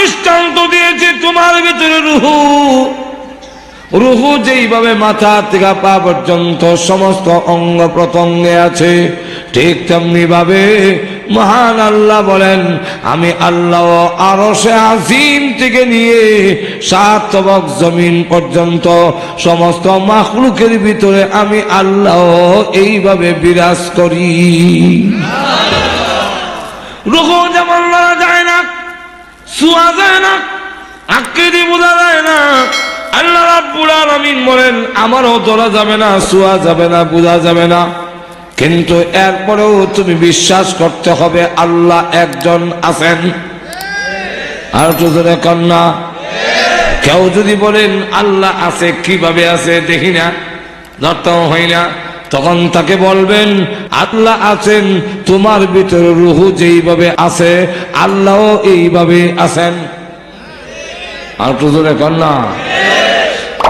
দৃষ্টান্ত দিয়েছে তোমার ভিতরে রুহু। রুহু যেইভাবে মাথা থেকে পা পর্যন্ত সমস্ত অঙ্গ প্রত্যঙ্গে আছে ঠিক তেমনি ভাবে মহান আল্লাহ বলেন আমি আল্লাহ আরও সে আজিম থেকে নিয়ে সাত জমিন পর্যন্ত সমস্ত মাখলুকের ভিতরে আমি আল্লাহ এইভাবে বিরাজ করি। রুহু যেমন শোয়া যায় না আকৃতি বোঝা যায় না। আল্লাহ রাব্বুল আলামিন বলেন, আমারও ধরা যাবে না শোয়া যাবে না, বোঝা যাবে না। কিন্তু এরপরেও তুমি বিশ্বাস করতে হবে, আল্লাহ একজন আছেন। আর তো জোরে কন্যা কেউ যদি বলেন, আল্লাহ আছে, কীভাবে আছে, দেখি না। ধরতেও হয় না। তখন তাকে বলবেন, আল্লাহ আছেন, তোমার ভিতরে রুহু যেইভাবে আছে আল্লাহ এইভাবে আছেন। আর তো জোরে কন্যা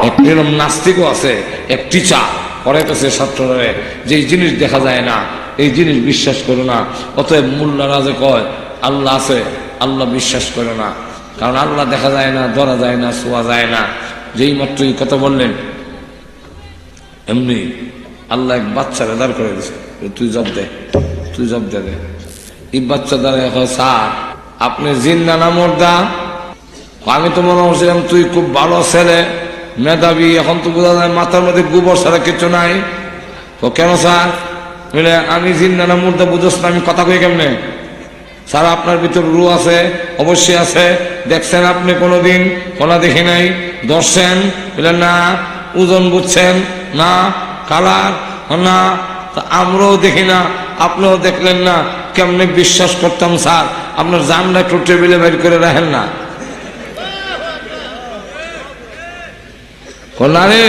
একরকম নাস্তিকও আছে, এক টিচার পড়াইতেছে ছাত্ররা যে জিনিস দেখা যায় না, এই জিনিস বিশ্বাস করো না। অতএব মোল্লারা যে কয়, আল্লাহ আছে, আল্লাহ বিশ্বাস করে না। কারণ আল্লাহ দেখা যায় না, ধরা যায় না, শোয়া যায় না। যেই মাত্র এই কথা বললেন, এমনি আল্লাহ এক বাচ্চারে দাঁড় করে দিছে। তুই জব দে, তুই জব দে দে। এই বাচ্চা হয় স্যার, আপনি জিন্দা না মোর্দা? আমি তো মনে করছিলাম, তুই খুব ভালো ছেলে, মেধাবী, এখন তো বোঝা যায় মাথার মধ্যে গোবর ছাড়া কিছু নাই। তো কেন, স্যার? বলে, আমি জিন্দা না মুর্দা, বুঝোস না, আমি কথা কই কেমনে? স্যার, আপনার ভিতর রু আছে, অবশ্যই আছে। দেখছেন আপনি কোনোদিন? কোনা দেখি নাই। ধরছেন? বলে, না। ওজন বুঝছেন? না। কালার, না আমরাও দেখি না, আপনিও দেখলেন না, কেমনে বিশ্বাস করতাম স্যার, আপনার জানটা একটু টেবিলে বের করে রাখেন না। রে,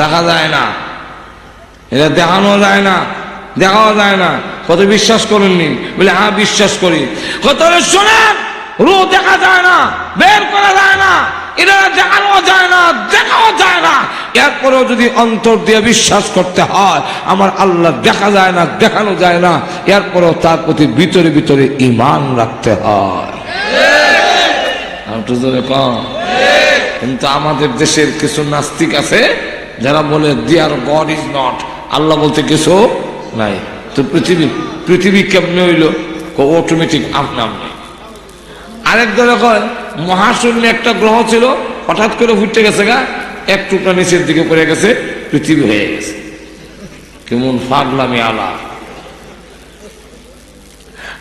রাখা যায় না। এটা দেখানো যায় না, দেখাও যায় না, কত বিশ্বাস করেননি, বলে হ্যাঁ বিশ্বাস করি। কত শোনেন রু দেখা যায় না, বের করা যায় না, এটা দেখানো যায় না, দেখাও যায় না এরপরেও যদি অন্তর দিয়ে বিশ্বাস করতে হয়, আমার আল্লাহ দেখা যায় না, দেখানো যায় না, এরপরেও তার প্রতি ভিতরে ভিতরে ইমান রাখতে হয়। কিন্তু আমাদের দেশের কিছু নাস্তিক আছে, যারা বলে দিয়ার গড ইজ নট আল্লাহ বলতে কিছু নাই। তো পৃথিবী পৃথিবী কেমনে হইল? অটোমেটিক আপনার নেই। আরেক দলে কয়, মহাশূন্য একটা গ্রহ ছিল, হঠাৎ করে ফুটে গেছে গা। এক টুকরা নিচের দিকে পড়ে গেছে, পৃথিবী হয়ে গেছে। কেমন ফাগলামি আলা।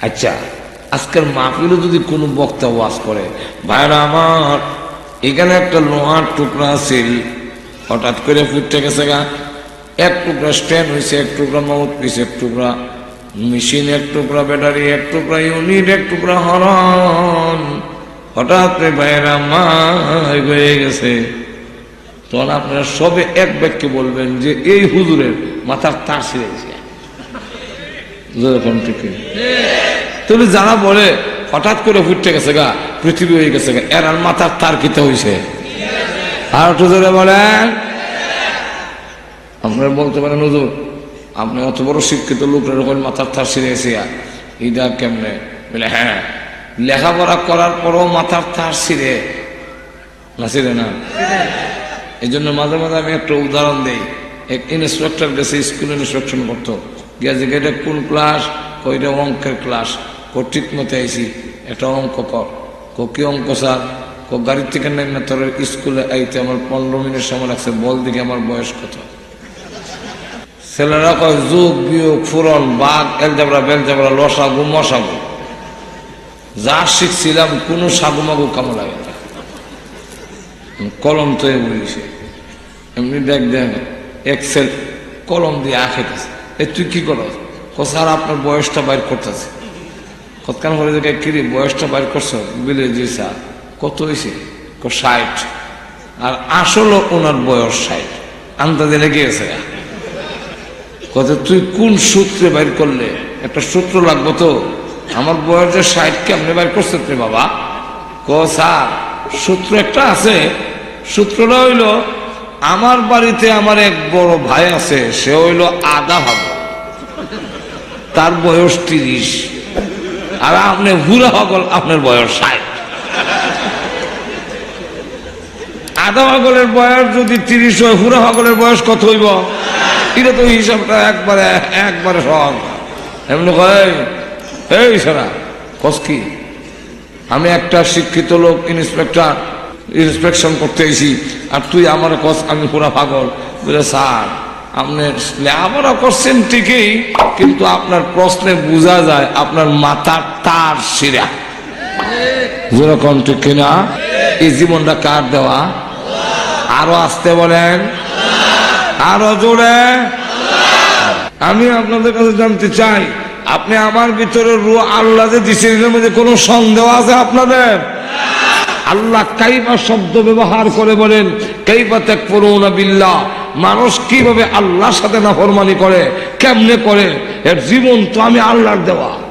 আচ্ছা আজকের মাহফিলে যদি কোনো বক্তা ওয়াজ করে, ভাইরা আমার, এখানে একটা লোহার টুকরা ছিল হঠাৎ করে ফুটতে গেছে গা, এক টুকরা স্ট্যান্ড হয়েছে এক টুকরা মাউথ পিস, এক টুকরা মেশিন, এক টুকরা ব্যাটারি, এক টুকরা ইউনিট, এক টুকরা হরন। হঠাৎ করে ভাইয়েরা মা হয়ে গেছে। তখন আপনারা সবে এক বাক্যে বলবেন যে এই হুজুরের মাথার তার থেকে। তুমি যারা বলে, হঠাৎ করে ফুটতে গেছে গা, পৃথিবী হয়ে গেছে গা, এর আর মাথার তার কিতে হয়েছে আর একটু জোরে বলেন। আপনারা বলতে পারেন, হুজুর, আপনি অত বড় শিক্ষিত লোকের ওপর মাথার তার ছিঁড়েছে এইটা কেমনে? বলে হ্যাঁ লেখাপড়া করার পরও মাথার তার ছিঁড়ে। না ছিঁড়ে না? এই জন্য মাঝে মাঝে আমি একটা উদাহরণ দিই। এক ইন্সপেক্টর গেছে স্কুল ইন্সপেকশন করতো। গেছে এটা কোন ক্লাস কইটা অঙ্কের ক্লাস কো ঠিক মতো আইসি একটা অঙ্ক কর। কো কি অঙ্ক স্যার? কো গাড়ির থেকে নেমে তোর স্কুলে আইতে আমার পনেরো মিনিট সময় লাগছে। বল দিকে আমার বয়স কত। ছেলেরা কয়, যোগ, বিয়োগ ফুরন বাঘ, এলজাবরা, বেলজাবরা, লসাগু মশাগু যা শিখছিলাম, কোনো সাগুমাগু কামো লাগে না। কলম তো বলিছে এমনি দেখ দেখ এক্সেল কলম দিয়ে আঁকেতেছে এ, তুই কি করো স্যার, আপনার বয়সটা বাইর করতেছে। কতক্ষণ করে দেখে, কিরে, বয়সটা বাইর করছ? বিলে, জি, স্যার। কত হয়েছে ষাট। আর আসলে ওনার বয়স ষাট। আন্দাজে লেগে গেছে। কত, তুই কোন সূত্রে বাইর করলে? একটা সূত্র লাগবো তো। আমার বয়স যে ষাট কেমনে বাইর করছে তুমি বাবা? ক স্যার, সূত্র একটা আছে। সূত্রটা হইল আমার বাড়িতে আমার এক বড় ভাই আছে, সে হইল আদা ভাব তার বয়স তিরিশ। আর আপনি বুড়া হকল আপনার বয়স ষাট। আধা পাগলের বয়স যদি তিরিশ হয়, হুরা পাগলের বয়স কত হইব? এটা তো হিসাবটা একবারে একবারে সহজ। এমনি কয় এই, সারা, কস কি? আমি একটা শিক্ষিত লোক, ইন্সপেক্টর। ইন্সপেকশন করতে এসি আর তুই আমার কস, আমি পুরা পাগল। বুঝলে স্যার, আপনি লেখাপড়া করছেন ঠিকই, কিন্তু আপনার প্রশ্নে বোঝা যায় আপনার মাথার তার শিরা। যেরকম ঠিক কিনা? এই জীবনটা কার দেওয়া? আরও আসতে বলেন। আরও জোরে। আমি আপনাদের কাছে জানতে চাই, আপনি আমার ভিতরে রু আল্লাহ যে এর মধ্যে কোনো সন্দেহ আছে আপনাদের? আল্লাহ কাইবা শব্দ ব্যবহার করে বলেন কাইবা ত্যাগ করুন বিল্লাহ, মানুষ কীভাবে আল্লাহর সাথে না ফরমানি করে, কেমনে করে? এর জীবন তো আমি আল্লাহর দেওয়া।